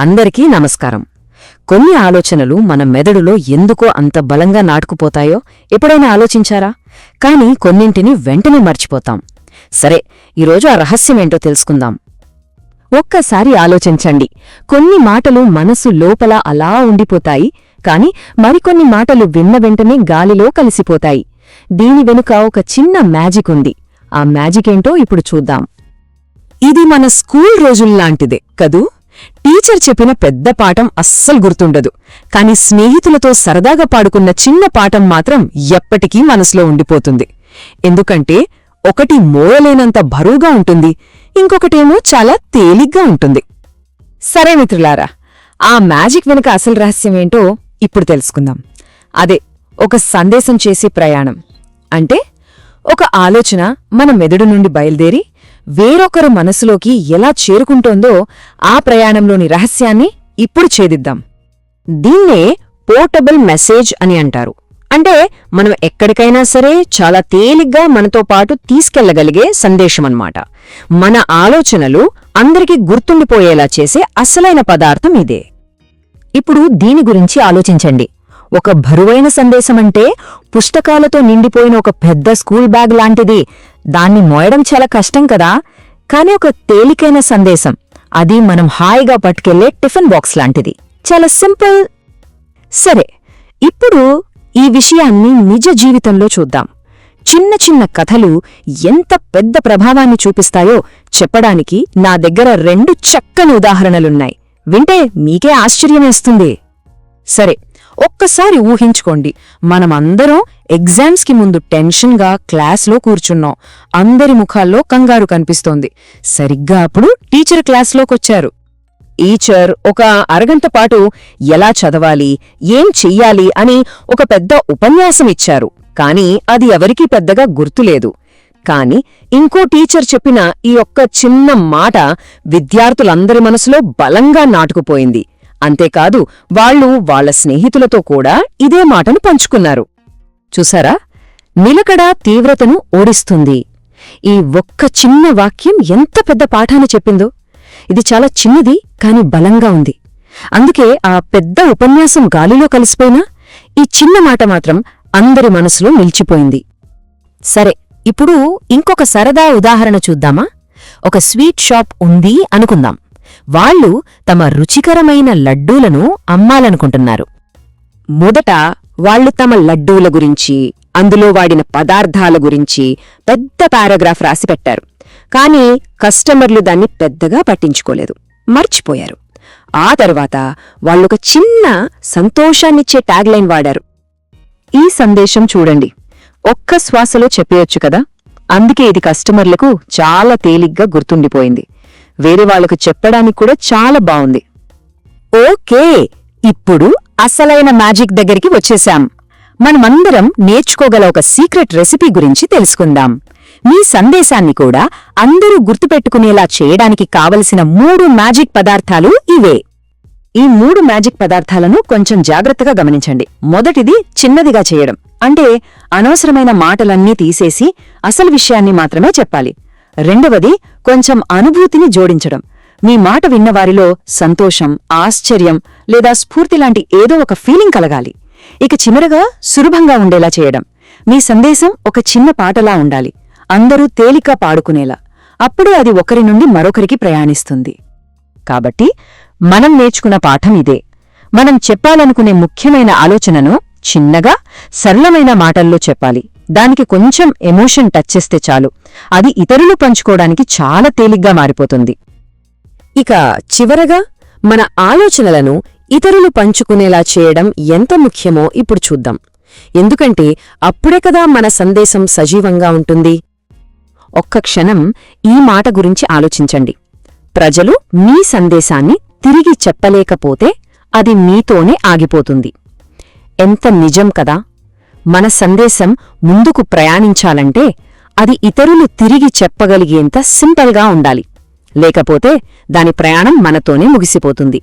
అందరికీ నమస్కారం. కొన్ని ఆలోచనలు మన మెదడులో ఎందుకో అంత బలంగా నాటుకుపోతాయో ఎప్పుడైనా ఆలోచించారా? కాని కొన్నింటిని వెంటనే మర్చిపోతాం. సరే ఈరోజు ఆ రహస్యమేంటో తెలుసుకుందాం. ఒక్కసారి ఆలోచించండి. కొన్ని మాటలు మనసు లోపల అలా ఉండిపోతాయి కాని మరికొన్ని మాటలు విన్న వెంటనే గాలిలో కలిసిపోతాయి. దీని వెనుక ఒక చిన్న మ్యాజిక్ ఉంది. ఆ మ్యాజిక్ ఏంటో ఇప్పుడు చూద్దాం. ఇది మన స్కూల్ రోజుల్లాంటిదే కదూ? టీచర్ చెప్పిన పెద్ద పాఠం అస్సలు గుర్తుండదు. కాని స్నేహితులతో సరదాగా పాడుకున్న చిన్న పాఠం మాత్రం ఎప్పటికీ మనసులో ఉండిపోతుంది. ఎందుకంటే ఒకటి మోయలేనంత బరువుగా ఉంటుంది ఇంకొకటేమో చాలా తేలిగ్గా ఉంటుంది. సరే మిత్రులారా ఆ మ్యాజిక్ వెనుక అసలు రహస్యమేంటో ఇప్పుడు తెలుసుకుందాం. అదే ఒక సందేశం చేసే ప్రయాణం. అంటే ఒక ఆలోచన మన మెదడు నుండి బయలుదేరి వేరొకరు మనసులోకి ఎలా చేరుకుంటోందో ఆ ప్రయాణంలోని రహస్యాన్ని ఇప్పుడు ఛేదిద్దాం. దీన్నే పోర్టబుల్ మెసేజ్ అని అంటారు. అంటే మనం ఎక్కడికైనా సరే చాలా తేలిగ్గా మనతో పాటు తీసుకెళ్ళగలిగే సందేశమన్నమాట. మన ఆలోచనలు అందరికీ గుర్తుండిపోయేలా చేసే అసలైన పదార్థం ఇదే. ఇప్పుడు దీని గురించి ఆలోచించండి. ఒక బరువైన సందేశమంటే పుస్తకాలతో నిండిపోయిన ఒక పెద్ద స్కూల్ బ్యాగ్ లాంటిది దాన్ని మోయడం చాలా కష్టం కదా. కానీ ఒక తేలికైన సందేశం. అది మనం హాయిగా పట్టుకెళ్ళే టిఫిన్ బాక్స్ లాంటిది. చాలా సింపుల్. సరే ఇప్పుడు ఈ విషయాన్ని నిజ జీవితంలో చూద్దాం. చిన్న చిన్న కథలు ఎంత పెద్ద ప్రభావాన్ని చూపిస్తాయో చెప్పడానికి నా దగ్గర రెండు చక్కని ఉదాహరణలున్నాయి. వింటే మీకే ఆశ్చర్యమేస్తుంది. సరే ఒక్కసారి ఊహించుకోండి. మనమందరం ఎగ్జామ్స్కి ముందు టెన్షన్గా క్లాస్లో కూర్చున్నాం. అందరి ముఖాల్లో కంగారు కనిపిస్తోంది. సరిగ్గా అప్పుడు టీచర్ క్లాస్లోకొచ్చారు టీచర్ ఒక అరగంట పాటు ఎలా చదవాలి ఏం చెయ్యాలి అని ఒక పెద్ద ఉపన్యాసం ఇచ్చారు. కాని అది ఎవరికీ పెద్దగా గుర్తులేదు. కాని ఇంకో టీచర్ చెప్పిన ఈ ఒక్క చిన్న మాట విద్యార్థులందరి మనసులో బలంగా నాటుకుపోయింది. అంతేకాదు వాళ్ళు వాళ్ళ స్నేహితులతో కూడా ఇదే మాటను పంచుకున్నారు. చూసారా? నిలకడ తీవ్రతను ఓడిస్తుంది. ఈ ఒక్క చిన్న వాక్యం ఎంత పెద్ద పాఠాన్ని చెప్పిందో. ఇది చాలా చిన్నది కాని బలంగా ఉంది. అందుకే ఆ పెద్ద ఉపన్యాసం గాలిలో కలిసిపోయినా ఈ చిన్న మాట మాత్రం అందరి మనసులో నిలిచిపోయింది. సరే ఇప్పుడు ఇంకొక సరదా ఉదాహరణ చూద్దామా? ఒక స్వీట్ షాప్ ఉంది అనుకుందాం. వాళ్ళు తమ రుచికరమైన లడ్డూలను అమ్మాలనుకుంటున్నారు. మొదట వాళ్ళు తమ లడ్డూల గురించి అందులో వాడిన పదార్థాల గురించి పెద్ద పారాగ్రాఫ్ రాసిపెట్టారు. కాని కస్టమర్లు దాన్ని పెద్దగా పట్టించుకోలేదు. మర్చిపోయారు. ఆ తర్వాత వాళ్ళొక చిన్న సంతోషాన్నిచ్చే ట్యాగ్లైన్ వాడారు. ఈ సందేశం చూడండి. ఒక్క శ్వాసలో చెప్పేయొచ్చు కదా? అందుకే ఇది కస్టమర్లకు చాలా తేలిగ్గా గుర్తుండిపోయింది. వేరే వాళ్ళకు చెప్పడానికి కూడా చాలా బాగుంది. ఓకే ఇప్పుడు అసలైన మ్యాజిక్ దగ్గరికి వచ్చేశాం. మనమందరం నేర్చుకోగల ఒక సీక్రెట్ రెసిపీ గురించి తెలుసుకుందాం. మీ సందేశాన్ని కూడా అందరూ గుర్తుపెట్టుకునేలా చేయడానికి కావలసిన మూడు మ్యాజిక్ పదార్థాలు ఇవే. ఈ మూడు మ్యాజిక్ పదార్థాలను కొంచెం జాగ్రత్తగా గమనించండి. మొదటిది చిన్నదిగా చేయడం. అంటే అనవసరమైన మాటలన్నీ తీసేసి అసలు విషయాన్ని మాత్రమే చెప్పాలి. రెండవది కొంచెం అనుభూతిని జోడించడం. మీ మాట విన్నవారిలో సంతోషం ఆశ్చర్యం లేదా స్ఫూర్తిలాంటి ఏదో ఒక ఫీలింగ్ కలగాలి. ఇక చివరగా సులభంగా ఉండేలా చేయడం. మీ సందేశం ఒక చిన్న పాటలా ఉండాలి. అందరూ తేలిక పాడుకునేలా. అప్పుడే అది ఒకరి నుండి మరొకరికి ప్రయాణిస్తుంది. కాబట్టి మనం నేర్చుకున్న పాఠం ఇదే. మనం చెప్పాలనుకునే ముఖ్యమైన ఆలోచనను చిన్నగా సరళమైన మాటల్లో చెప్పాలి. దానికి కొంచెం ఎమోషన్ టచ్ చేస్తే చాలు. అది ఇతరులు పంచుకోవడానికి చాలా తేలిగ్గా మారిపోతుంది. ఇక చివరగా మన ఆలోచనలను ఇతరులు పంచుకునేలా చేయడం ఎంత ముఖ్యమో ఇప్పుడు చూద్దాం. ఎందుకంటే అప్పుడే కదా మన సందేశం సజీవంగా ఉంటుంది. ఒక్క క్షణం ఈ మాట గురించి ఆలోచించండి. ప్రజలు మీ సందేశాన్ని తిరిగి చెప్పలేకపోతే అది మీతోనే ఆగిపోతుంది. ఎంత నిజం కదా? మన సందేశం ముందుకు ప్రయాణించాలంటే అది ఇతరులు తిరిగి చెప్పగలిగేంత సింపుల్గా ఉండాలి. లేకపోతే దాని ప్రయాణం మనతోనే ముగిసిపోతుంది.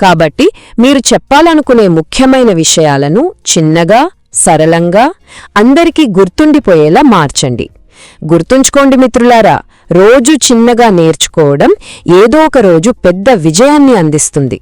కాబట్టి మీరు చెప్పాలనుకునే ముఖ్యమైన విషయాలను చిన్నగా సరళంగా అందరికీ గుర్తుండిపోయేలా మార్చండి. గుర్తుంచుకోండి మిత్రులారా రోజు చిన్నగా నేర్చుకోవడం ఏదో ఒక రోజు పెద్ద విజయాన్ని అందిస్తుంది.